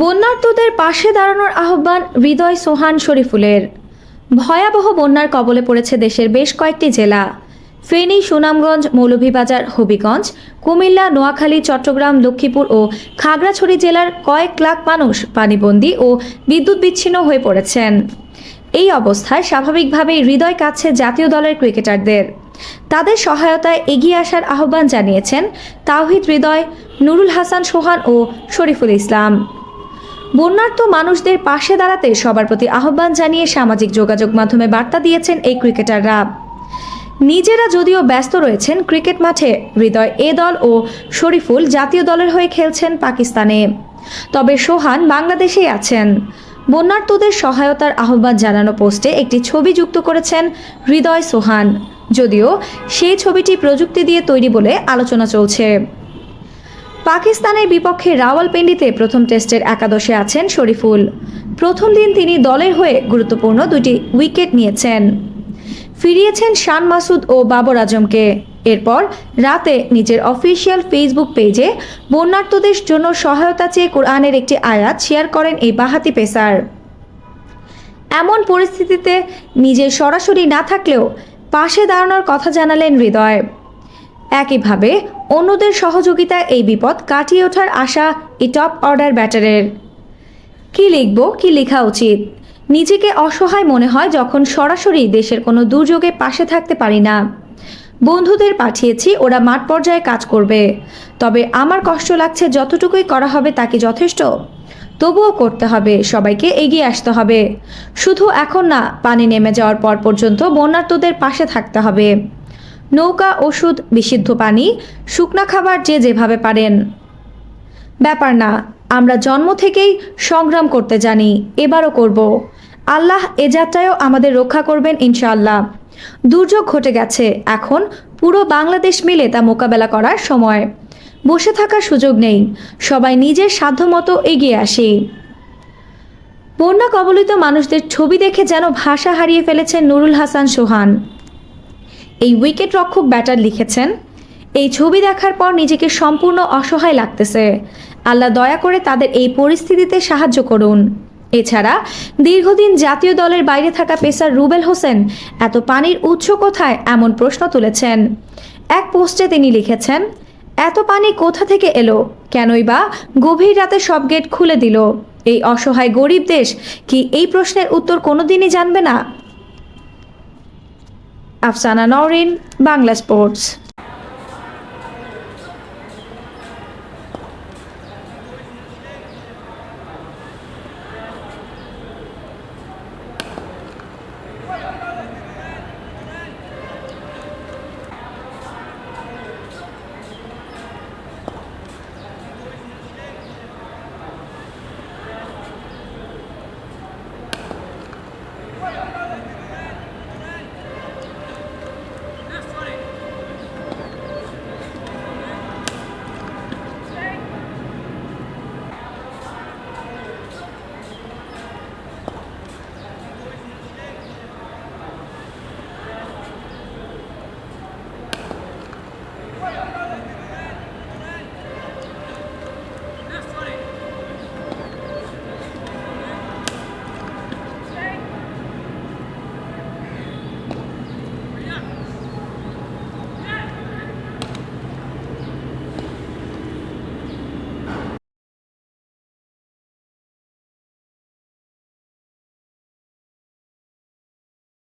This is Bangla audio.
বন্যার্তদের পাশে দাঁড়ানোর আহ্বান হৃদয় সোহান শরীফুলের। ভয়াবহ বন্যার কবলে পড়েছে দেশের বেশ কয়েকটি জেলা। ফেনী, সুনামগঞ্জ, মৌলভীবাজার, হবিগঞ্জ, কুমিল্লা, নোয়াখালী, চট্টগ্রাম, লক্ষ্মীপুর ও খাগড়াছড়ি জেলার কয়েক লাখ মানুষ পানিবন্দী ও বিদ্যুৎ বিচ্ছিন্ন হয়ে পড়েছেন। এই অবস্থায় স্বাভাবিকভাবেই হৃদয় কাছে জাতীয় দলের ক্রিকেটারদের। তাদের সহায়তায় এগিয়ে আসার আহ্বান জানিয়েছেন তাওহিদ হৃদয়, নুরুল হাসান সোহান ও শরীফুল ইসলাম। বন্যার্ত মানুষদের পাশে দাঁড়াতে সবার প্রতি আহ্বান জানিয়ে সামাজিক যোগাযোগ মাধ্যমে বার্তা দিয়েছেন এই ক্রিকেটাররা। নিজেরা যদিও ব্যস্ত রয়েছেন, ক্রিকেট মাঠে হৃদয় এ দল ও শরীফুল জাতীয় দলের হয়ে খেলছেন পাকিস্তানে। তবে সোহান বাংলাদেশেই আছেন। বন্যার্তদের সহায়তার আহ্বান জানানো পোস্টে একটি ছবি যুক্ত করেছেন হৃদয় সোহান। যদিও সেই ছবিটি প্রযুক্তি দিয়ে তৈরি বলে আলোচনা চলছে। পাকিস্তানের বিপক্ষে রাওয়ালপিন্ডিতে প্রথম টেস্টের একাদশে আছেন শরীফুল। প্রথম দিন তিনি দলের হয়ে গুরুত্বপূর্ণ দুটি উইকেট নিয়েছেন। ফিরিয়েছেন শান মাসুদ ও বাবর আজমকে। এরপর রাতে নিজের অফিসিয়াল ফেসবুক পেজে বন্যার্তদের জন্য সহায়তা চেয়ে কোরআনের একটি আয়াত শেয়ার করেন এই বাহাতি পেসার। এমন পরিস্থিতিতে নিজের সরাসরি না থাকলেও পাশে দাঁড়ানোর কথা জানালেন হৃদয়। একইভাবে অন্যদের সহযোগিতা এই বিপদ কাটিয়ে ওঠার আশা এই টপ অর্ডার ব্যাটারের কি লিখব, কি লেখা উচিত? নিজেকে অসহায় মনে হয় যখন সরাসরি দেশের কোনো দুর্যোগে পাশে থাকতে পারি না। বন্ধুদের পাঠিয়েছি, ওরা মাঠ পর্যায়ে কাজ করবে। তবে আমার কষ্ট লাগছে যতটুকুই করা হবে তা কি যথেষ্ট? তবুও করতে হবে, সবাইকে এগিয়ে আসতে হবে। শুধু এখন না, পানি নেমে যাওয়ার পর পর্যন্ত বন্যার্তদের পাশে থাকতে হবে। নৌকা, ওষুধ, বিশুদ্ধ পানি, শুকনা খাবার যে যেভাবে পারেন। ব্যাপার না, আমরা জন্ম থেকেই সংগ্রাম করতে জানি, এবারও করব। আল্লাহ এ যাত্রায়ও আমাদের রক্ষা করবেন ইনশাআল্লাহ। দুর্যোগ ঘটে গেছে, এখন পুরো বাংলাদেশ মিলে তা মোকাবেলা করার সময়। বসে থাকার সুযোগ নেই, সবাই নিজের সাধ্যমতো এগিয়ে আসি। বন্যা কবলিত মানুষদের ছবি দেখে যেন ভাষা হারিয়ে ফেলেছেন নুরুল হাসান সোহান। এই উইকেট রক্ষক ব্যাটার লিখেছেন, এই ছবি দেখার পর নিজেকে সম্পূর্ণ অসহায় লাগতেছে। আল্লাহ দয়া করে তাদের এই পরিস্থিতিতে সাহায্য করুন। এছাড়া, দীর্ঘদিন জাতীয় দলের বাইরে থাকা পেসার রুবেল হোসেন এত পানির উৎস কোথায় এমন প্রশ্ন তুলেছেন। এক পোস্টে তিনি লিখেছেন, এত পানি কোথা থেকে এলো? কেনই বা গভীর রাতে সব গেট খুলে দিল? এই অসহায় গরিব দেশ কি এই প্রশ্নের উত্তর কোনোদিনই জানবে না? আফসানা নওরিন বাংলা স্পোর্টস